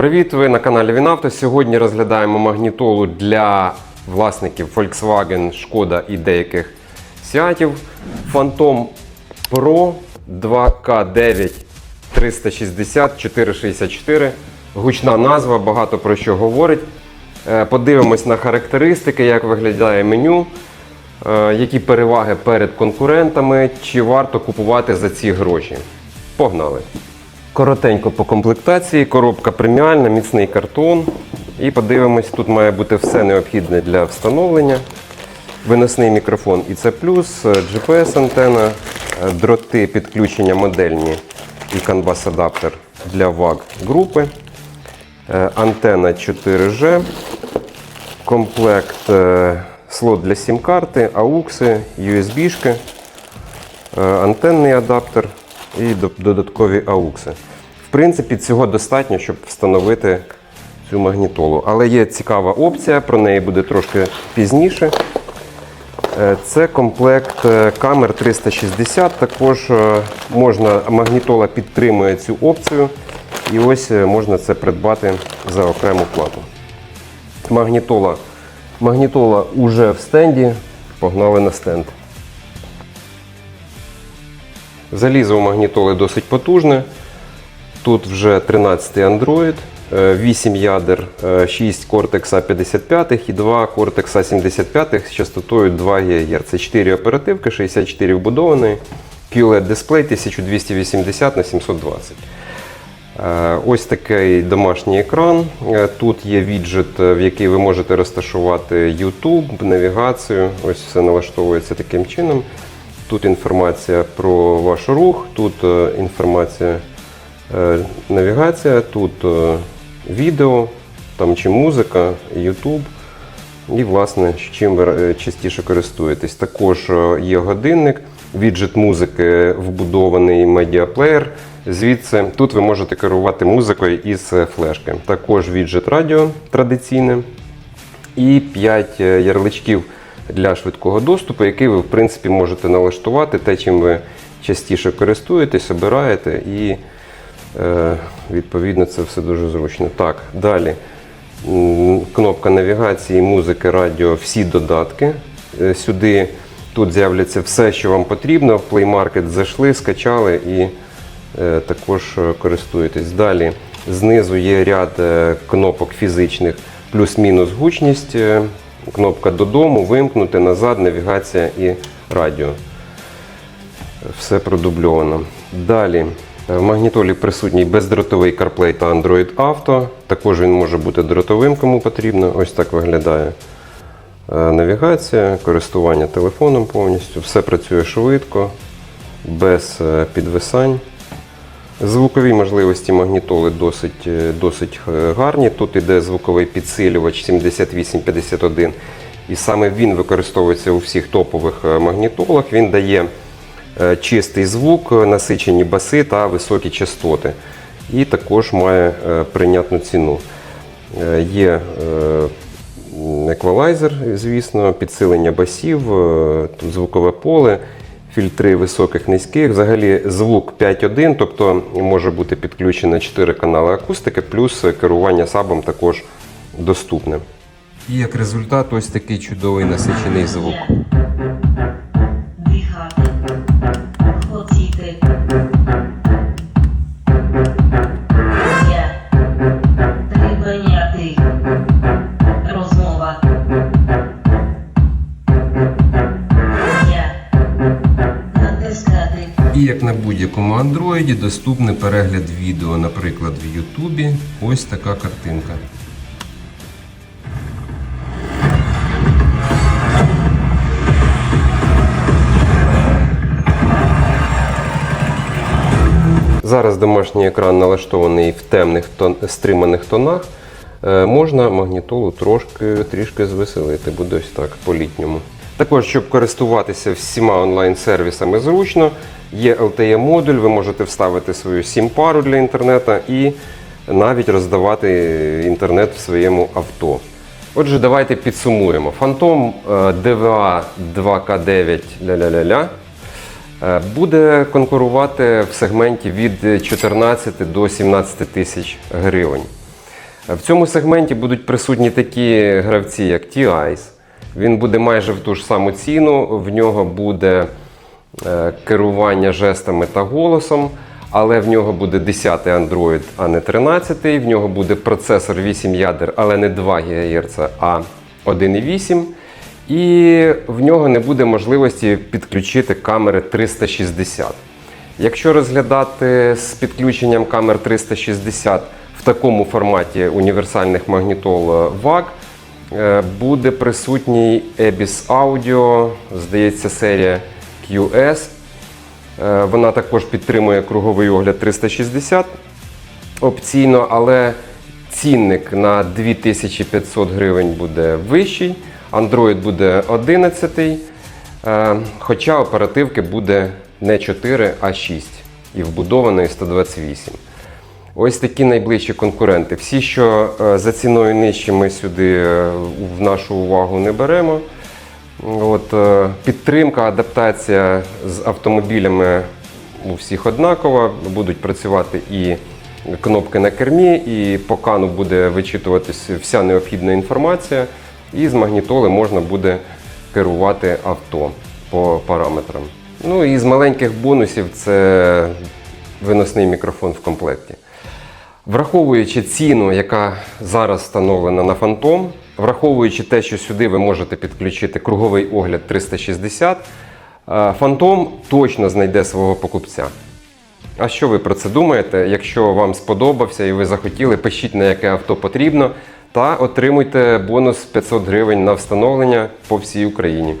Привіт! Ви на каналі Вінавто. Сьогодні розглядаємо магнітолу для власників Volkswagen, Шкода і деяких Сіатів. Phantom Pro 2K9 360 464. Гучна назва, багато про що говорить. Е, Подивимось на характеристики, як виглядає меню, е, які переваги перед конкурентами, чи варто купувати за ці гроші. Погнали! Коротенько по комплектації, коробка преміальна, міцний картон. І подивимось, тут має бути все необхідне для встановлення. Виносний мікрофон IC+, GPS-антена, дроти підключення модельні і канбас-адаптер для VAG групи, е, антена 4G, комплект е, слот для сім-карти, AUX, USB-шки, е, антенний адаптер і додаткові AUX. В принципі, цього достатньо, щоб встановити цю магнітолу. Але є цікава опція, про неї буде трошки пізніше. Е, Це комплект е, камер 360. Також е, можна, магнітола підтримує цю опцію. І ось можна це придбати за окрему плату. Магнітола. Магнітола уже в стенді. Погнали на стенд. Залізо у магнітоли досить потужне. Тут вже 13-й Android, е, 8 ядер, е, 6 Cortex A55 і 2 Cortex A75 з частотою 2 ГГц. Це 4 оперативки, 64 вбудованої, QLED дисплей 1280 на 720. Е, Ось такий домашній екран. Е, Тут є віджит, е, в який ви можете розташувати YouTube, навігацію. Ось все налаштовується таким чином. Тут інформація про ваш рух, тут е, інформація е, навігація, тут е, відео, там чи музика, YouTube. І, власне, чим ви частіше користуєтесь. Також є годинник, віджит музики, вбудований медіаплеєр. Звідси тут ви можете керувати музикою із флешки. Також віджит радіо традиційне і 5 ярличків для швидкого доступу, які ви в принципі можете налаштувати те, чим ви частіше користуєтесь, обираєте, і е, відповідно це все дуже зручно. Так, далі. Кнопка навігації, музики, радіо, всі додатки. Е, Сюди тут з'являться все, що вам потрібно. В Play Market зайшли, скачали і е, також е, користуєтесь. Далі знизу є ряд е, кнопок фізичних, плюс-мінус гучність, кнопка додому, вимкнути, назад, навігація і радіо. Все продубльовано. Далі е, в магнітолі присутній бездротовий CarPlay та Android Auto. Також він може бути дротовим, кому потрібно. Ось так виглядає е, навігація, користування телефоном повністю. Все працює швидко, без е, підвисань. Звукові можливості магнітоли досить, е, досить е, гарні. Тут іде звуковий підсилювач 7851. І саме він використовується у всіх топових е, магнітолах. Він дає чистий звук, насичені баси та високі частоти. І також має прийнятну ціну. Є еквалайзер, звісно, підсилення басів, звукове поле, фільтри високих, низьких. Взагалі звук 5.1, тобто може бути підключено 4 канали акустики, плюс керування сабом також доступне. І як результат, ось такий чудовий насичений звук. І як на будь-якому андроїді доступний перегляд відео, наприклад, в Ютубі. Ось така картинка. Зараз домашній екран налаштований в темних тон, стриманих тонах. Е, можна магнітолу трошки трішки звеселити, буде ось так по-літньому. Також, щоб користуватися всіма онлайн-сервісами зручно, є LTE-модуль, ви можете вставити свою сім-пару для інтернету і навіть роздавати інтернет в своєму авто. Отже, давайте підсумуємо. Phantom DVA 2K9 ля-ля-ля-ля Е, Буде конкурувати в сегменті від 14 до 17 тисяч гривень. В цьому сегменті будуть присутні такі гравці, як T-Ice. Він буде майже в ту ж саму ціну, в нього буде е, керування жестами та голосом, але в нього буде 10 Android, а не 13. В нього буде процесор 8 ядер, але не 2 ГГц, а 1,8. І в нього не буде можливості підключити камери 360. Якщо розглядати з підключенням камер 360 в такому форматі універсальних магнітол VAG, е, буде присутній EBIS Audio, здається, серія QS. Е, Вона також підтримує круговий огляд 360 опційно, але цінник на 2500 гривень буде вищий. Android буде 11, е, хоча оперативки буде не 4, а 6 і вбудованої 128. Ось такі найближчі конкуренти. Всі, що е, за ціною нижче, ми сюди е, в нашу увагу не беремо. От, е, підтримка, адаптація з автомобілями у всіх однакова. Будуть працювати і кнопки на кермі, і по кану буде вичитуватися вся необхідна інформація. І з магнітоли можна буде керувати авто по параметрам. Ну і з маленьких бонусів це виносний мікрофон в комплекті. Враховуючи ціну, яка зараз встановлена на Phantom, враховуючи те, що сюди ви можете підключити круговий огляд 360, е, Phantom точно знайде свого покупця. А що ви про це думаєте? Якщо вам сподобався і ви захотіли, пишіть на яке авто потрібно та отримуйте бонус 500 гривень на встановлення по всій Україні.